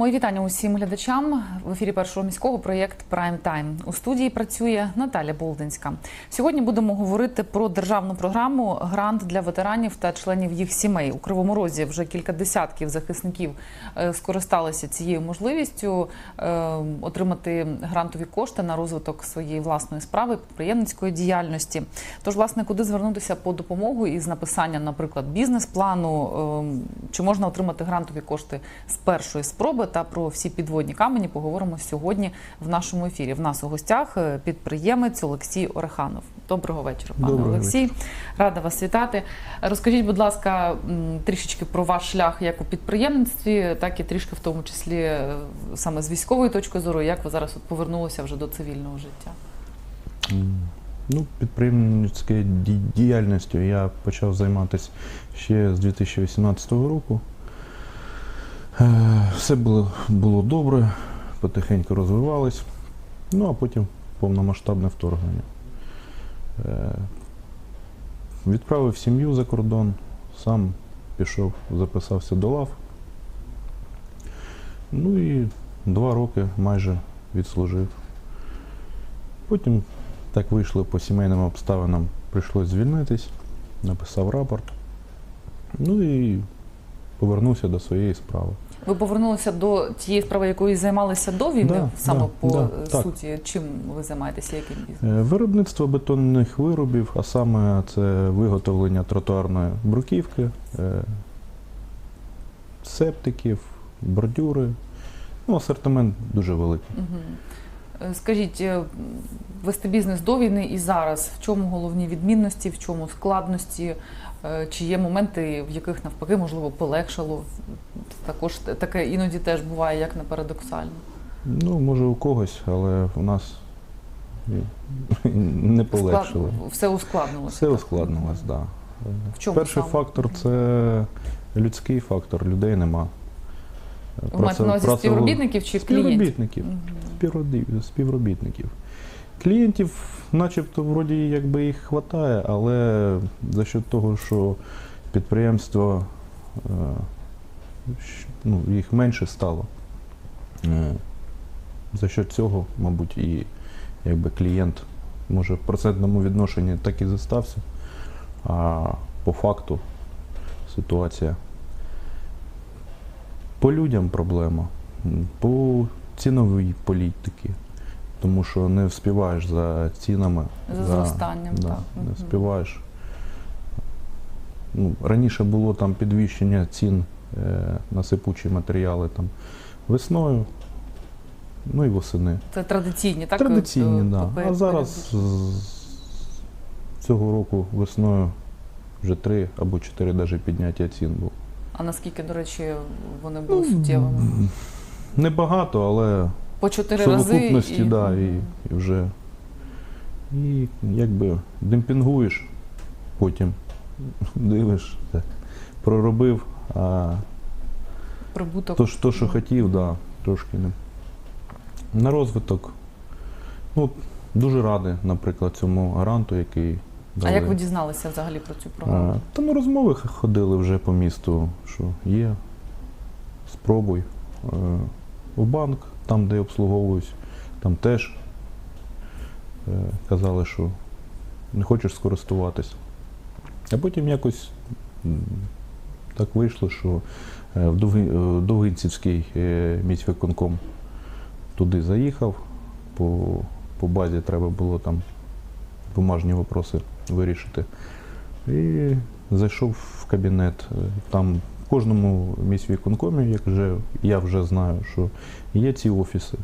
Мої вітання усім глядачам в ефірі першого міського проєкт Прайм Тайм. У студії працює Наталя Болдинська. Сьогодні будемо говорити про державну програму Грант для ветеранів та членів їх сімей. У Кривому Розі вже кілька десятків захисників е, скористалися цією можливістю е, отримати грантові кошти на розвиток своєї власної справи, підприємницької діяльності. Тож, власне, куди звернутися по допомогу із написанням, наприклад, бізнес-плану, е, чи можна отримати грантові кошти з першої спроби та про всі підводні камені поговоримо сьогодні в нашому ефірі. В нас у гостях е, підприємець Олексій Ореханов. Доброго вечора, пане Доброго Олексій. Рада вас вітати. Розкажіть, будь ласка, трішечки про ваш шлях як у підприємництві, так і трішки в тому числі е, саме з військової точки зору, як ви зараз от повернулися вже до цивільного життя. Ну, підприємницькою ді- діяльністю я почав займатися ще з 2018 року. Е, Все було, було добре, потихеньку розвивались. Ну, а потім повномасштабне вторгнення. Е, Відправив сім'ю за кордон, сам пішов, записався до лав. Ну і два роки майже відслужив. Потім так вийшло по сімейним обставинам, прийшлось звільнитись, написав рапорт. Ну і повернувся до своєї справи. Ви повернулися до тієї справи, якою займалися до війни, Да, саме да, по да, е, так. суті, чим ви займаєтеся, яким бізнесом? Е, Виробництво бетонних виробів, а саме це виготовлення тротуарної бруківки, е, септиків, бордюри. Ну, асортимент дуже великий. Е, Скажіть, вести бізнес до війни і зараз, в чому головні відмінності, в чому складності? Е, Чи є моменти, в яких навпаки можливо полегшало? Також таке іноді теж буває, як не парадоксально. Ну, може у когось, але у нас не полегшило. Склад- Все ускладнилося. Все ускладнилось, так. Да. В чому Перший саме? фактор це людський фактор, людей нема. Ви маєте на увазі співробітників чи клієнтів? Співробітників. Співробі- Співробітників. Клієнтів, начебто, вроді якби їх хватає, але за счет того, що підприємство е, ну, їх менше стало. е, За счет цього, мабуть, і якби клієнт може в процентному відношенні так і застався. А по факту ситуація. По людям проблема, по ціновій політики, тому що не вспіваєш за цінами. За зростанням, да, так. Не вспіваєш. Ну, раніше було там підвищення цін е, на сипучі матеріали там, весною, ну і восени. Це традиційні, так? Традиційні, так. е, Да. А зараз з цього року весною вже три або чотири навіть підняття цін було. А наскільки, до речі, вони Ну, були суттєвими? Небагато, але По чотири рази. совокупності, да, і, і вже. І якби демпінгуєш, потім дивиш, так, проробив, а прибуток. то, що- то що хотів, да, трошки не. На розвиток. Ну, дуже радий, наприклад, цьому гранту, який. А як ви дізналися взагалі про цю програму? А, Та ну розмови ходили вже по місту, що є, спробуй. Е, В банк, там, де обслуговуюсь, там теж е, казали, що не хочеш скористуватись. А потім якось так вийшло, що е, в Довги- Довгинцівський е, міськвиконком туди заїхав, по, по базі треба було там бумажні вопроси вирішити. І зайшов в кабінет. Там кожному міськвиконкомі, як вже я вже знаю, що є ці офіси,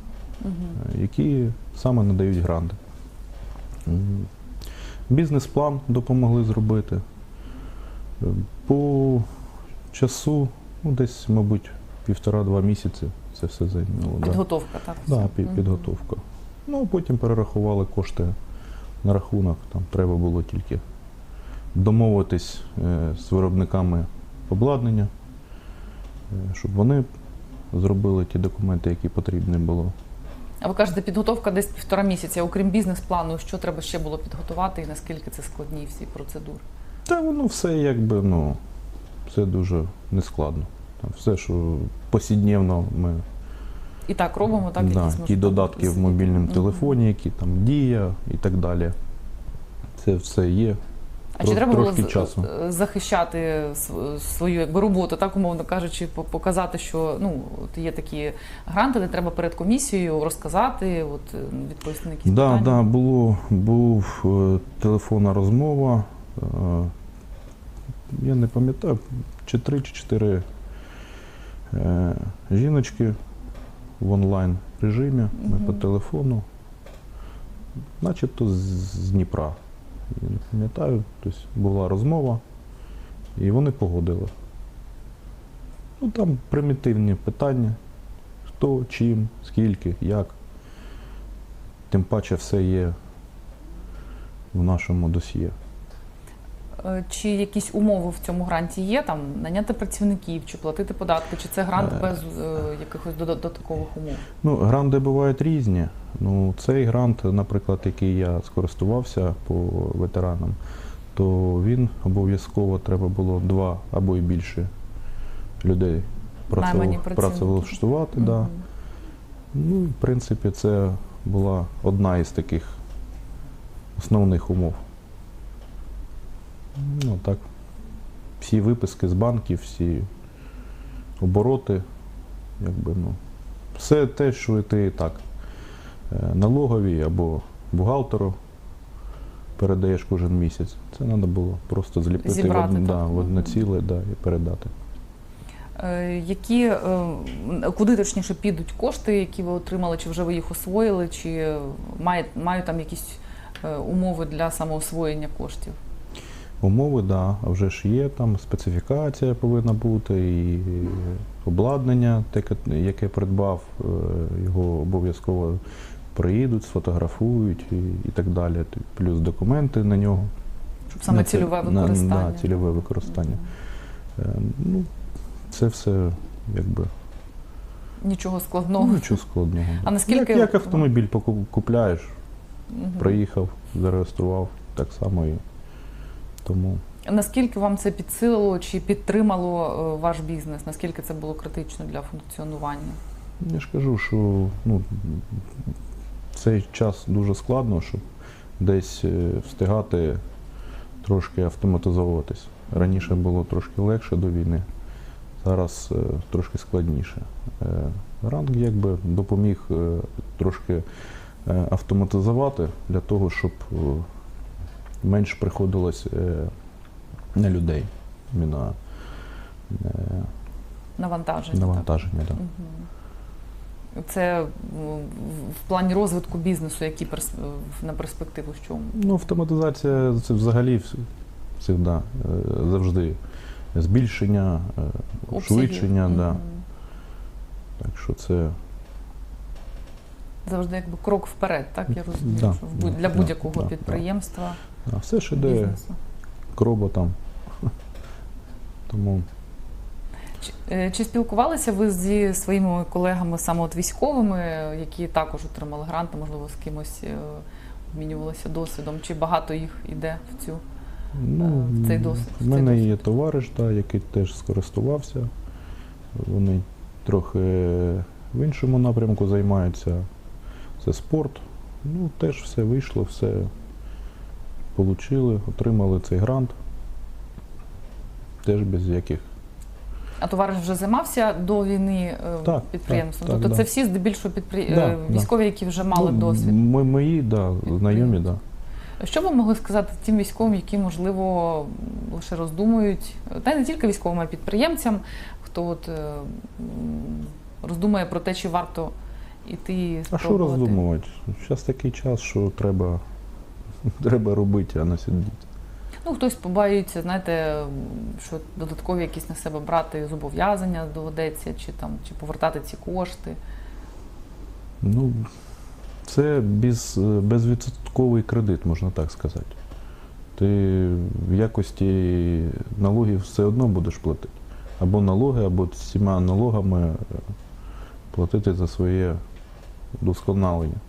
які саме надають гранти. Бізнес-план допомогли зробити. По часу, ну, десь, мабуть, півтора-два місяці це все зайняло. Підготовка, так? Да, пі- Мгм. підготовка. Ну, потім перерахували кошти на рахунок. Там треба було тільки домовитись е, з виробниками обладнання, е, щоб вони зробили ті документи, які потрібні було. А ви кажете, підготовка десь півтора місяця. Окрім бізнес-плану, що треба ще було підготувати і наскільки це складні всі процедури? Та воно все якби, ну, все дуже нескладно. Там все, що посіднєвно ми І так робимо, так да, ті додатки в мобільному телефоні, які там дія і так далі. Це все є. А чи треба було часу. захищати свою якби роботу, так умовно кажучи, показати, що ну от є такі гранти, де треба перед комісією розказати, от відповісти на якісь Да, питання? да, було, був е, телефонна розмова. е, Я не пам'ятаю, чи три, чи чотири е, жіночки в онлайн режимі. Ми Мгм. по телефону, начебто з Дніпра. Я не пам'ятаю, тобто була розмова, і вони погодили. Ну, там примітивні питання: хто, чим, скільки, як. Тим паче все є в нашому досьє. Е, Чи якісь умови в цьому гранті є? Там наняти працівників, чи платити податки, чи це грант Е. без е, якихось додат- додаткових умов? Ну, гранти бувають різні. Ну, цей грант, наприклад, який я скористувався по ветеранам, то він обов'язково треба було два або й більше людей працевлаштувати. Да. Ну, в принципі, це була одна із таких основних умов. Ну, так. Всі виписки з банків, всі обороти, якби, ну, все те, що ти так е, налоговій або бухгалтеру передаєш кожен місяць. Це треба було просто зліпити в, одне- да, в одне ціле да, і передати. Е, Які е, куди точніше підуть кошти, які ви отримали, чи вже ви їх освоїли, чи має, мають там якісь умови для самоосвоєння коштів? Умови, так, да, а вже ж є, там специфікація повинна бути, і обладнання, яке придбав, е, його обов'язково приїдуть, сфотографують і, і так далі. Плюс документи на нього. Щоб саме На цільове на- використання. цільове використання. Мгм. Е, Ну, це все якби Нічого складного. ну, нічого складного. А наскільки- як, як автомобіль купляєш, Мгм. приїхав, зареєстрував, так само і тому. Наскільки вам це підсилило чи підтримало е, ваш бізнес? Наскільки це було критично для функціонування? Я ж кажу, що ну, цей час дуже складно, щоб десь е, встигати трошки автоматизовуватись. Раніше було трошки легше до війни, зараз е, трошки складніше. Ранг якби допоміг трошки автоматизувати для того, щоб е, менше приходилось е, на людей. е, Навантаження. навантаження. Да. Так? Мгм. Це в плані розвитку бізнесу, які перс... на перспективу що? Ну, автоматизація це взагалі вс- завжди, е, завжди збільшення, е, швидшення. Да. Так що це Завжди якби крок вперед, так я розумію, Да, що да, для будь-якого да, підприємства, да, все ж іде к роботам. Тому Чи, е, чи спілкувалися ви зі своїми колегами саме от військовими, які також отримали гранти, можливо, з кимось е, обмінювалися досвідом? Чи багато їх іде в цю? ну, в цей досвід, в мене досвід. є товариш, да, який теж скористувався. Вони трохи в іншому напрямку займаються. Це спорт. Ну, теж все вийшло, все отримали, отримали цей грант. Теж без яких. А товариш вже займався до війни е, Так, підприємством? так, так, тобто да. це всі здебільшого підпри... Да, е, да. військові, які вже мали Ну, досвід. Ми, мої, да, знайомі, да. Що ви могли сказати тим військовим, які, можливо, лише роздумують, та й не тільки військовим, а й підприємцям, хто от, е, роздумує про те, чи варто іти А що роздумувати? Зараз такий час, що треба, треба робити, а не сидіти. Ну, хтось побаюється, знаєте, що додаткові якісь на себе брати зобов'язання доведеться, чи там чи повертати ці кошти. Ну, це без, безвідсотковий кредит, можна так сказати. Ти в якості налогів все одно будеш платити. Або налоги, або всіма налогами е, платити за своє вдосконалення.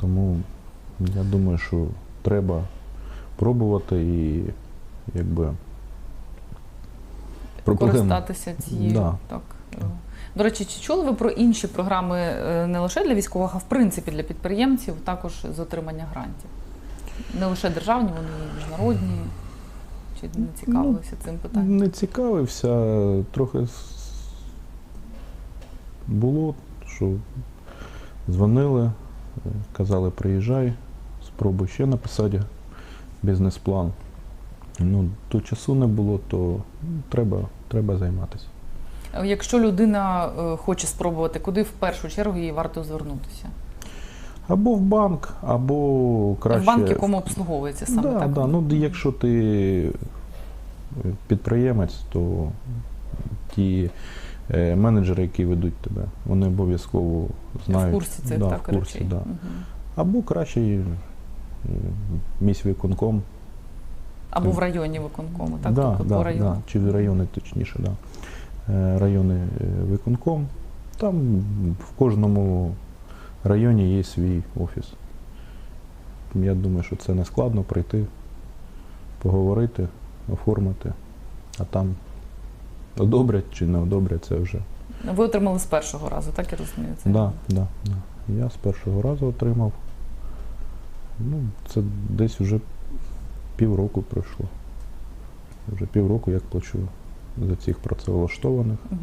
Тому я думаю, що треба пробувати і якби. Користатися цією. Да. Так. До речі, чи чули ви про інші програми е, не лише для військових, а в принципі для підприємців, також з отримання грантів? Не лише державні, вони і міжнародні. Чи не цікавилися цим питанням? Не цікавився, трохи було, що дзвонили, е, казали, приїжджай, спробуй ще написати бізнес-план. Ну, то часу не було, то треба, треба займатися. Якщо людина е, хоче спробувати, куди в першу чергу їй варто звернутися? Або в банк, або краще. В банк, якому обслуговується саме да, так. Да. Ну, якщо ти е, підприємець, то ті менеджери, які ведуть тебе, вони обов'язково знають. в курсі цих да, так в курсі, речей. Да. Мгм. Або краще е, міськвиконком. Або в районі виконкому, так? да, тобто да, по району. Да, чи в райони, точніше, да. Е, райони е, виконком. Там в кожному районі є свій офіс. Я думаю, що це не складно прийти, поговорити, оформити, а там одобрять чи не одобрять, це вже. Ви отримали з першого разу, так я розумію? Це Да, да, да. Я з першого разу отримав. Ну, це десь вже півроку пройшло. Вже півроку як плачу за цих працевлаштованих, Угу.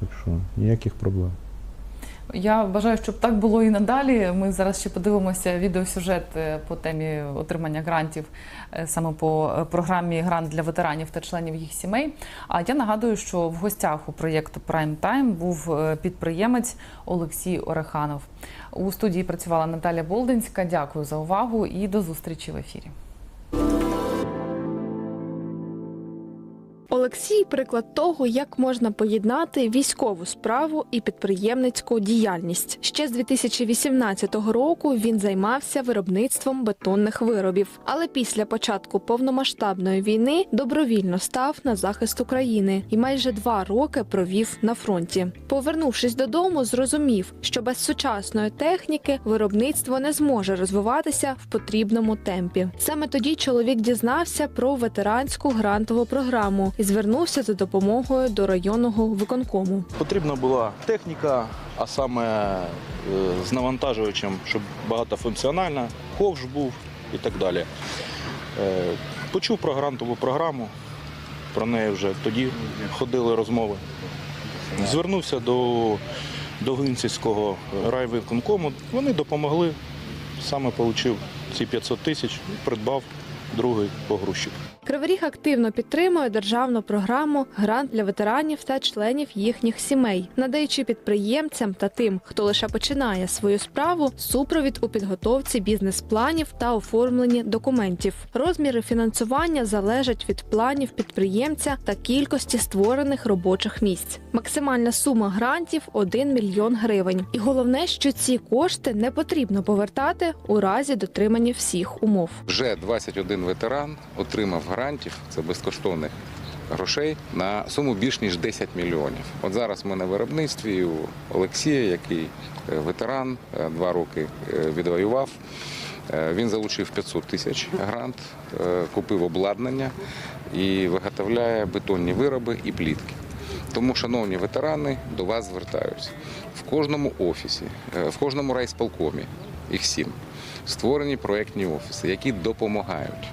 так що ніяких проблем. Я бажаю, щоб так було і надалі. Ми зараз ще подивимося відеосюжет е, по темі отримання грантів е, саме по е, програмі Грант для ветеранів та членів їх сімей. А я нагадую, що в гостях у проєкту Prime Time був підприємець Олексій Ореханов. У студії працювала Наталя Болдинська. Дякую за увагу і до зустрічі в ефірі. Олексій приклад того, як можна поєднати військову справу і підприємницьку діяльність. Ще з 2018 року він займався виробництвом бетонних виробів, але після початку повномасштабної війни добровільно став на захист України і майже два роки провів на фронті. Повернувшись додому, зрозумів, що без сучасної техніки виробництво не зможе розвиватися в потрібному темпі. Саме тоді чоловік дізнався про ветеранську грантову програму і звернувся за допомогою до районного виконкому. Потрібна була техніка, а саме е, з навантажувачем, щоб багатофункціональна, ковш був і так далі. Е, Почув про грантову програму, про неї вже тоді ходили розмови. Звернувся до, до Глинцівського райвиконкому. Вони допомогли, саме отримав ці 500 тисяч, придбав другий погрузчик. Кривий активно підтримує державну програму Грант для ветеранів та членів їхніх сімей, надаючи підприємцям та тим, хто лише починає свою справу, супровід у підготовці бізнес-планів та оформленні документів. Розміри фінансування залежать від планів підприємця та кількості створених робочих місць. Максимальна сума грантів 1 мільйон гривень. І головне, що ці кошти не потрібно повертати у разі дотримання всіх умов. Вже 21 ветеран отримав грантів, це безкоштовних грошей, на суму більш ніж 10 мільйонів. От зараз ми на виробництві у Олексія, який е, ветеран, е, два роки е, відвоював. Він залучив 500 тисяч грант, купив обладнання і виготовляє бетонні вироби і плітки. Тому, шановні ветерани, до вас звертаються в кожному офісі, в кожному райсполкомі, їх сім, створені проєктні офіси, які допомагають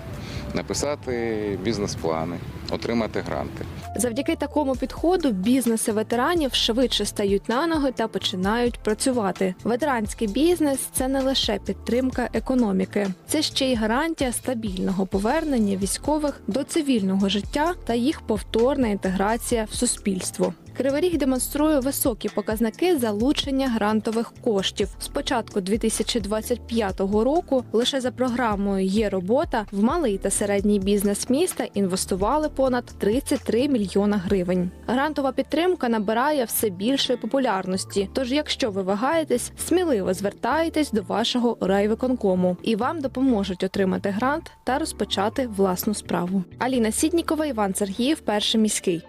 написати бізнес-плани, отримати гранти. Завдяки такому підходу бізнеси ветеранів швидше стають на ноги та починають працювати. Ветеранський бізнес це не лише підтримка економіки, це ще й гарантія стабільного повернення військових до цивільного життя та їх повторна інтеграція в суспільство. Кривий Ріг демонструє високі показники залучення грантових коштів. З початку 2025 року лише за програмою є робота в малий та середній бізнес міста інвестували понад 33 мільйона гривень. Грантова підтримка набирає все більшої популярності. Тож, якщо ви вагаєтесь, сміливо звертайтесь до вашого райвиконкому і вам допоможуть отримати грант та розпочати власну справу. Аліна Сіднікова, Іван Сергіїв, перший міський.